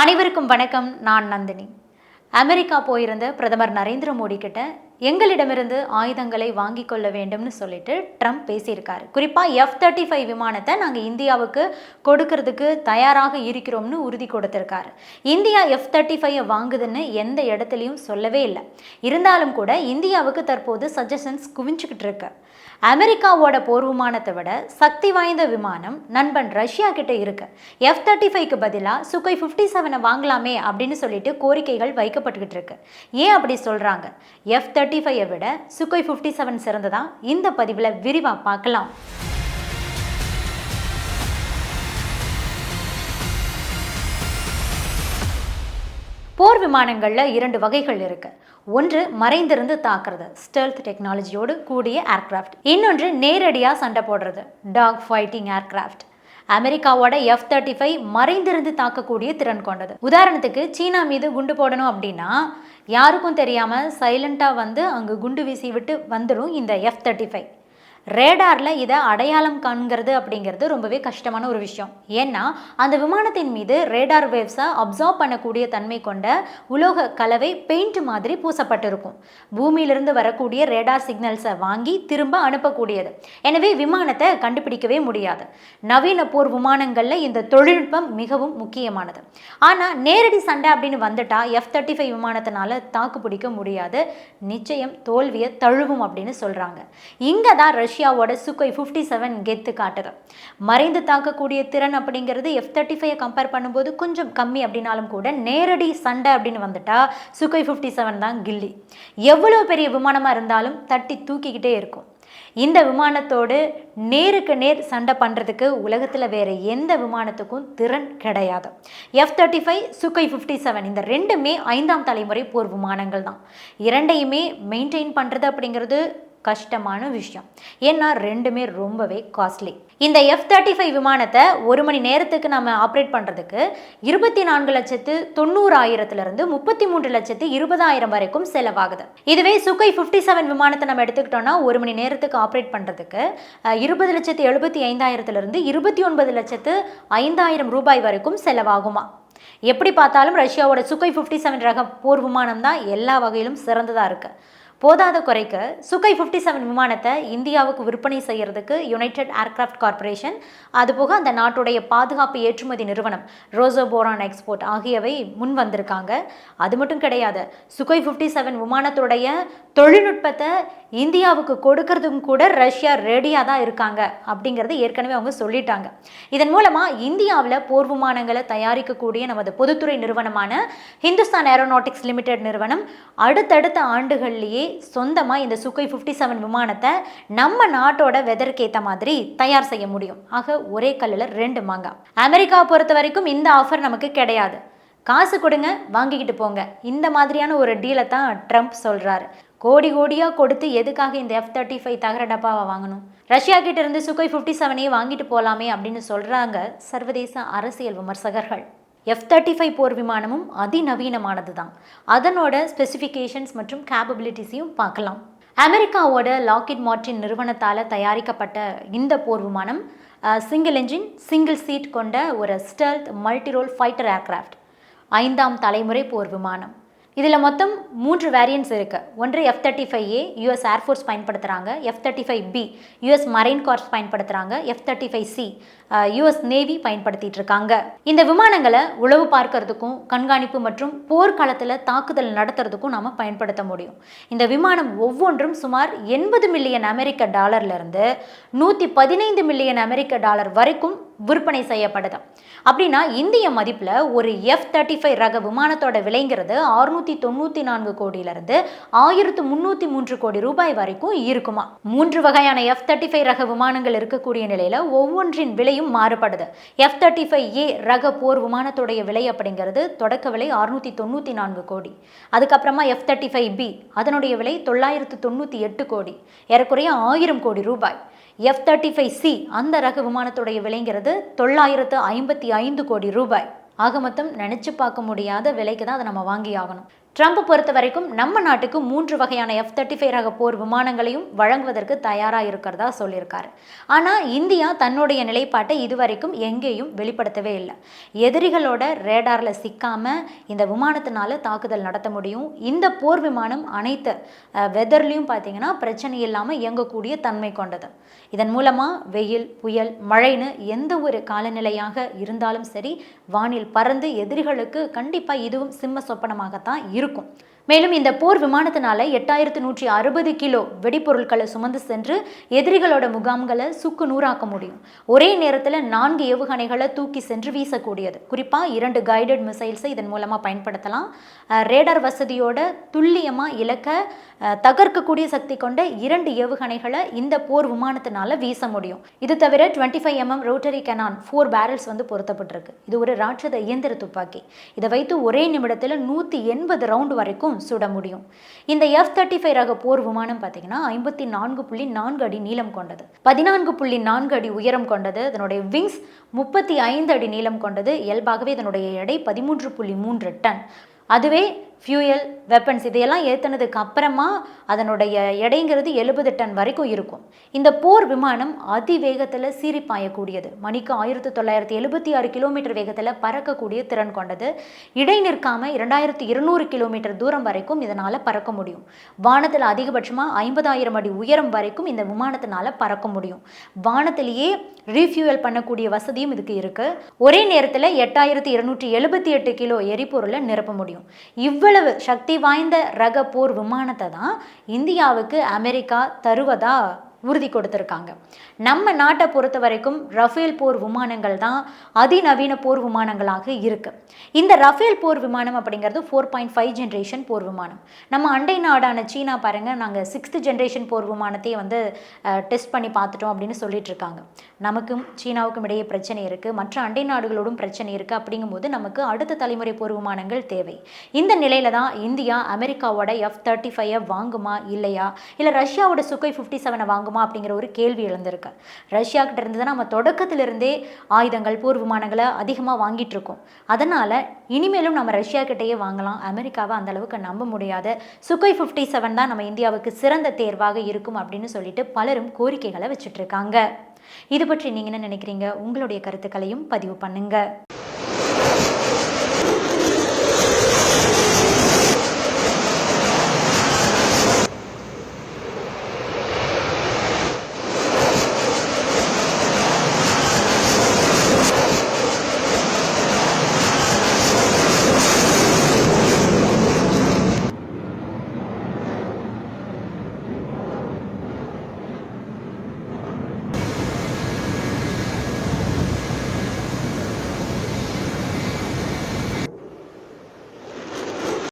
அனைவருக்கும் வணக்கம். நான் நந்தினி. அமெரிக்கா போயிருந்த பிரதமர் நரேந்திர மோடி கிட்ட எங்களிடமிருந்து ஆயுதங்களை வாங்கி கொள்ள வேண்டும்னு சொல்லிட்டு ட்ரம்ப் பேசியிருக்காரு. குறிப்பாக எஃப் தேர்ட்டி ஃபைவ் விமானத்தை நாங்கள் இந்தியாவுக்கு கொடுக்கறதுக்கு தயாராக இருக்கிறோம்னு உறுதி கொடுத்திருக்காரு. இந்தியா எஃப் தேர்ட்டி ஃபைவை வாங்குதுன்னு எந்த இடத்துலையும் சொல்லவே இல்லை. இருந்தாலும் கூட இந்தியாவுக்கு தற்போது சஜஷன்ஸ் குவிஞ்சுக்கிட்டு இருக்கு. அமெரிக்காவோட போர் விமானத்தை விட சக்தி வாய்ந்த விமானம் நண்பன் ரஷ்யா கிட்ட இருக்கு. எஃப் தேர்ட்டி ஃபைவ்க்கு பதிலாக சுகை ஃபிஃப்டி செவனை வாங்கலாமே அப்படின்னு சொல்லிட்டு கோரிக்கைகள் வைக்கப்பட்டுக்கிட்டு இருக்கு. ஏன் அப்படி சொல்றாங்க? எஃப் தேர்ட்டி ஃபைவை விட சுகை ஃபிஃப்டி செவன் சிறந்ததா? இந்த பதிவில் விரிவாக பார்க்கலாம். போர் விமானங்களில் இரண்டு வகைகள் இருக்குது ஒன்று மறைந்திருந்து தாக்குறது ஸ்டெல்த் டெக்னாலஜியோடு கூடிய ஏர்க்ராஃப்ட் இன்னொன்று நேரடியாக சண்டை போடுறது டாக் ஃபைட்டிங் ஏர்க்ராஃப்ட் அமெரிக்காவோட எஃப் தேர்ட்டி ஃபைவ் மறைந்திருந்து தாக்கக்கூடிய திறன் கொண்டது. உதாரணத்துக்கு சீனா மீது குண்டு போடணும் அப்படின்னா யாருக்கும் தெரியாமல் சைலண்ட்டாக வந்து அங்கே குண்டு வீசி விட்டு வந்துடும் இந்த எஃப் தேர்ட்டி ஃபைவ் ரேடாரில் இதை அடையாளம் காண்கிறது அப்படிங்கிறது ரொம்பவே கஷ்டமான ஒரு விஷயம். ஏன்னா அந்த விமானத்தின் மீது ரேடார் வேவ்ஸை அப்சார்ப் பண்ணக்கூடிய தன்மை கொண்ட உலோக கலவை பெயிண்ட் மாதிரி பூசப்பட்டிருக்கும். பூமியிலிருந்து வரக்கூடிய ரேடார் சிக்னல்ஸை வாங்கி திரும்ப அனுப்பக்கூடியது. எனவே விமானத்தை கண்டுபிடிக்கவே முடியாது. நவீன போர் விமானங்களில் இந்த தொழில்நுட்பம் மிகவும் முக்கியமானது. ஆனால் நேரடி சண்டை அப்படின்னு வந்துட்டா எஃப் தேர்ட்டி ஃபைவ் விமானத்தினால தாக்கு பிடிக்க முடியாது. நிச்சயம் தோல்வியை தழுவும் அப்படின்னு சொல்கிறாங்க இங்கே தான் ரஷ்யாவோட சுக்கை ஃபிஃப்டி செவன் கெத்து காட்டுது. மறைந்து தாக்கக்கூடிய திறன் அப்படிங்கிறது எஃப் தேர்ட்டி ஃபைவ் கம்பேர் பண்ணும்போது கொஞ்சம் கம்மி அப்படின்னாலும் கூட நேரடி சண்டை அப்படின்னு வந்துட்டா சுக்கை ஃபிஃப்டி செவன் தான் கில்லி. எவ்வளோ பெரிய விமானமாக இருந்தாலும் தட்டி தூக்கிக்கிட்டே இருக்கும். இந்த விமானத்தோடு நேருக்கு நேர் சண்டை பண்ணுறதுக்கு உலகத்தில் வேறு எந்த விமானத்துக்கும் திறன் கிடையாது. எஃப் தேர்ட்டி ஃபைவ் சுக்கை ஃபிஃப்டி செவன் இந்த ரெண்டுமே ஐந்தாம் தலைமுறை போர் விமானங்கள் தான். இரண்டையுமே மெயின்டைன் பண்ணுறது அப்படிங்கிறது கஷ்டமான விஷயம். ஏன்னா ரெண்டுமே ரொம்பவே காஸ்ட்லி இந்த எஃப் தேர்ட்டி ஃபைவ் விமானத்தை ஒரு மணி நேரத்துக்கு நம்ம ஆப்ரேட் பண்ணுறதுக்கு இருபத்தி நான்கு லட்சத்து தொண்ணூறாயிரத்துலேருந்து முப்பத்தி மூன்று லட்சத்து இருபதாயிரம் வரைக்கும் செலவாகுது. இதுவே சுக்கை ஃபிஃப்டி செவன் விமானத்தை நம்ம எடுத்துக்கிட்டோம்னா ஒரு மணி நேரத்துக்கு ஆப்ரேட் பண்ணுறதுக்கு இருபது லட்சத்து எழுபத்தி ஐந்தாயிரத்துலேருந்து இருபத்தி ஒன்பது லட்சத்து ஐந்தாயிரம் ரூபாய் வரைக்கும் செலவாகுமா? எப்படி பார்த்தாலும் ரஷ்யாவோட சுக்கை ஃபிஃப்டி செவன் ரக போர் விமானம் தான் எல்லா வகையிலும் சிறந்ததாக இருக்குது போதாத குறைக்கு சுக்கை ஃபிஃப்டி செவன் விமானத்தை இந்தியாவுக்கு விற்பனை செய்கிறதுக்கு யுனைடெட் ஏர்கிராஃப்ட் கார்ப்பரேஷன் அதுபோக அந்த நாட்டுடைய பாதுகாப்பு ஏற்றுமதி நிறுவனம் ரோசோபோரான் எக்ஸ்போர்ட் ஆகியவை முன் வந்திருக்காங்க. அது மட்டும் கிடையாது சுகை ஃபிஃப்டி செவன் விமானத்துடைய தொழில்நுட்பத்தை இந்தியாவுக்கு கொடுக்கறதும் கூட ரஷ்யா ரெடியாக தான் இருக்காங்க அப்படிங்கிறது ஏற்கனவே அவங்க சொல்லிட்டாங்க. இதன் மூலமாக இந்தியாவில் போர் விமானங்களை தயாரிக்கக்கூடிய நமது பொதுத்துறை நிறுவனமான ஹிந்துஸ்தான் ஏரோநாட்டிக்ஸ் லிமிடெட் நிறுவனம் அடுத்தடுத்த ஆண்டுகள்லேயே சொந்தமாக இந்த சுக்கை ஃபிஃப்டி செவன் விமானத்தை நம்ம நாட்டோட வெதருக்கு ஏற்ற மாதிரி தயார் செய்ய முடியும். ஆக ஒரே கல்லில் ரெண்டு மாங்காய் அமெரிக்காவை பொறுத்த வரைக்கும் இந்த ஆஃபர் நமக்கு கிடையாது. காசு கொடுங்க வாங்கிக்கிட்டு போங்க. இந்த மாதிரியான ஒரு டீலை தான் ட்ரம்ப் சொல்கிறாரு கோடி கோடியாக கொடுத்து எதுக்காக இந்த எஃப் தேர்ட்டி ஃபைவ் தகர டப்பாவை வாங்கணும்? ரஷ்யா கிட்ட இருந்து சுக்கை ஃபிஃப்டி செவனையே வாங்கிட்டு போகலாமே அப்படின்னு சொல்கிறாங்க சர்வதேச அரசியல் விமர்சகர்கள். எஃப் தேர்ட்டி ஃபைவ் போர் விமானமும் அதிநவீனமானது தான் அதனோட ஸ்பெசிஃபிகேஷன்ஸ் மற்றும் கேபபிலிட்டிஸையும் பார்க்கலாம். அமெரிக்காவோட லாக்கிட் மார்டின் நிறுவனத்தால் தயாரிக்கப்பட்ட இந்த போர் விமானம் சிங்கிள் என்ஜின் சிங்கிள் சீட் கொண்ட ஒரு ஸ்டெல்த் மல்டிரோல் ஃபைட்டர் ஏர்க்ராஃப்ட் ஐந்தாம் தலைமுறை போர் விமானம் இதில் மொத்தம் மூன்று வேரியன்ட்ஸ் இருக்குது ஒன்று F thirty five A US air force பயன்படுத்துகிறாங்க F thirty five B US marine corps பயன்படுத்துகிறாங்க F thirty five C US navy பயன்படுத்திட்டு இருக்காங்க. இந்த விமானங்களை உளவு பார்க்கறதுக்கும் கண்காணிப்பு மற்றும் போர்க்களத்தில் தாக்குதல் நடத்துறதுக்கும் நாம் பயன்படுத்த முடியும். இந்த விமானம் ஒவ்வொன்றும் சுமார் எண்பது மில்லியன் அமெரிக்க டாலர்லேருந்து நூற்றி பதினைந்து மில்லியன் அமெரிக்க டாலர் வரைக்கும் விற்பனை செய்யப்படுது அப்படின்னா இந்திய மதிப்பில் ஒரு எஃப் தேர்ட்டி ஃபைவ் ரக விமானத்தோட விலைங்கிறது அறுநூற்றி தொண்ணூற்றி நான்கு கோடியிலிருந்து ஆயிரத்து முந்நூற்றி மூன்று கோடி ரூபாய் வரைக்கும் இருக்குமா? மூன்று வகையான எஃப் தேர்ட்டி ஃபைவ் ரக விமானங்கள் இருக்கக்கூடிய நிலையில் ஒவ்வொன்றின் விலையும் மாறுபடுது. எஃப் தேர்ட்டி ஃபைவ் ஏ ரக போர் விமானத்துடைய விலை அப்படிங்கிறது தொடக்க விலை அறுநூற்றி தொண்ணூற்றி நான்கு கோடி. அதுக்கப்புறமா எஃப் தேர்ட்டி ஃபைவ் பி அதனுடைய விலை தொள்ளாயிரத்து தொண்ணூற்றி எட்டு கோடி. ஏறக்குறைய ஆயிரம் கோடி ரூபாய். எஃப் தேர்ட்டி ஃபைவ் சி அந்த ரக விமானத்துடைய விலைங்கிறது தொள்ளாயிரத்து ஐம்பத்தி ஐந்து கோடி ரூபாய். ஆக மொத்தம் நினச்சி பார்க்க முடியாத விலைக்கு தான் அதை நம்ம வாங்கி ஆகணும் ட்ரம்ப் பொறுத்த வரைக்கும் நம்ம நாட்டுக்கு மூன்று வகையான எஃப் தேர்ட்டி ஃபைவ் ரக போர் விமானங்களையும் வழங்குவதற்கு தயாராக இருக்கிறதா சொல்லியிருக்காரு. ஆனால் இந்தியா தன்னுடைய நிலைப்பாட்டை இதுவரைக்கும் எங்கேயும் வெளிப்படுத்தவே இல்லை. எதிரிகளோட ரேடாரில் சிக்காமல் இந்த விமானத்தினால தாக்குதல் நடத்த முடியும். இந்த போர் விமானம் அனைத்து வெதர்லேயும் பார்த்தீங்கன்னா பிரச்சனை இல்லாமல் இயங்கக்கூடிய தன்மை கொண்டது. இதன் மூலமாக வெயில் புயல் மழைன்னு எந்த ஒரு காலநிலையாக இருந்தாலும் சரி வானில் பறந்து எதிரிகளுக்கு கண்டிப்பாக இதுவும் சிம்ம சொப்பனமாகத்தான் இருக்கும் மேலும் இந்த போர் விமானத்தினால எட்டாயிரத்து நூற்றி அறுபது கிலோ வெடிப்பொருட்களை சுமந்து சென்று எதிரிகளோட முகாம்களை சுக்கு நூறாக்க முடியும். ஒரே நேரத்தில் நான்கு ஏவுகணைகளை தூக்கி சென்று வீசக்கூடியது. குறிப்பாக இரண்டு கைடட் மிசைல்ஸை இதன் மூலமாக பயன்படுத்தலாம். ரேடார் வசதியோட துல்லியமாக இலக்க தகர்க்கக்கூடிய சக்தி கொண்ட இரண்டு ஏவுகணைகளை இந்த போர் விமானத்தினால வீச முடியும். இது தவிர twenty five mm rotary cannon four barrels வந்து பொருத்தப்பட்டிருக்கு. இது ஒரு ராட்சத இயந்திர துப்பாக்கி. இதை வைத்து ஒரே நிமிடத்தில் நூற்றி எண்பது ரவுண்ட் வரைக்கும் சுட முடியும். இந்த எஃப் தேர்ட்டி ஃபைவ் ரக போர் விமானம் பார்த்தீங்கன்னா ஐம்பத்தி நான்கு புள்ளி நான்கு அடி நீளம் கொண்டது. பதினான்கு புள்ளி நான்கு அடி உயரம் கொண்டது. அதனுடைய விங்ஸ் முப்பத்தி ஐந்து அடி நீளம் கொண்டது. இயல்பாகவே இதனுடைய எடை பதிமூன்று புள்ளி மூன்று டன். அதுவே ஃபியூயல் வெப்பன்ஸ் இதையெல்லாம் ஏற்றினதுக்கு அப்புறமா அதனுடைய எடைங்கிறது எழுபது டன் வரைக்கும் இருக்கும். இந்த போர் விமானம் அதிவேகத்தில் சீறி பாயக்கூடியது மணிக்கு ஆயிரத்தி தொள்ளாயிரத்தி எழுபத்தி ஆறு கிலோமீட்டர் வேகத்தில் பறக்கக்கூடிய திறன் கொண்டது. இடை நிற்காம இரண்டாயிரத்தி இருநூறு கிலோமீட்டர் தூரம் வரைக்கும் இதனால் பறக்க முடியும். வானத்தில் அதிகபட்சமாக ஐம்பதாயிரம் அடி உயரம் வரைக்கும் இந்த விமானத்தினால பறக்க முடியும். வானத்திலேயே ரீஃபியூவல் பண்ணக்கூடிய வசதியும் இதுக்கு இருக்குது ஒரே நேரத்தில் எட்டாயிரத்தி இருநூற்றி எழுபத்தி எட்டு கிலோ எரிபொருளை நிரப்ப முடியும். இவ்வளவு சக்தி வாய்ந்த ரக போர் விமானத்தை தான் இந்தியாவுக்கு அமெரிக்கா தருவதா? உறுதி கொடுத்துருக்காங்க. நம்ம நாட்டை பொறுத்த வரைக்கும் ரஃபேல் போர் விமானங்கள் தான் அதிநவீன போர் விமானங்களாக இருக்குது இந்த ரஃபேல் போர் விமானம் அப்படிங்கிறது ஃபோர் பாயிண்ட் ஃபைவ் ஜென்ரேஷன் போர் விமானம். நம்ம அண்டை நாடான சீனா பாருங்கள் நாங்கள் சிக்ஸ்த் ஜென்ரேஷன் போர் விமானத்தையே வந்து டெஸ்ட் பண்ணி பார்த்துட்டோம் அப்படின்னு சொல்லிட்டு இருக்காங்க. நமக்கும் சீனாவுக்கும் இடையே பிரச்சனை இருக்குது மற்ற அண்டை நாடுகளோடும் பிரச்சனை இருக்குது அப்படிங்கும்போது நமக்கு அடுத்த தலைமுறை போர் விமானங்கள் தேவை. இந்த நிலையில தான் இந்தியா அமெரிக்காவோட எஃப் தேர்ட்டி ஃபைவ் வாங்குமா இல்லையா? இல்லை ரஷ்யாவோட சுக்கை ஃபிஃப்டி செவனை வாங்குமா இருக்குமா அப்படிங்கிற ஒரு கேள்வி எழுந்திருக்கு. ரஷ்யா கிட்ட இருந்து தான் நம்ம தொடக்கத்திலிருந்தே ஆயுதங்கள் போர் விமானங்களை அதிகமாக வாங்கிட்டு இருக்கோம். அதனால் இனிமேலும் நம்ம ரஷ்யா கிட்டேயே வாங்கலாம். அமெரிக்காவை அந்த அளவுக்கு நம்ப முடியாத. சுக்கை ஃபிஃப்டி செவன் தான் நம்ம இந்தியாவுக்கு சிறந்த தேர்வாக இருக்கும் அப்படின்னு சொல்லிட்டு பலரும் கோரிக்கைகளை வச்சுட்டு இருக்காங்க. இது பற்றி நீங்கள் என்ன நினைக்கிறீங்க? உங்களுடைய கருத்துக்களையும் பதிவு பண்ணுங்கள்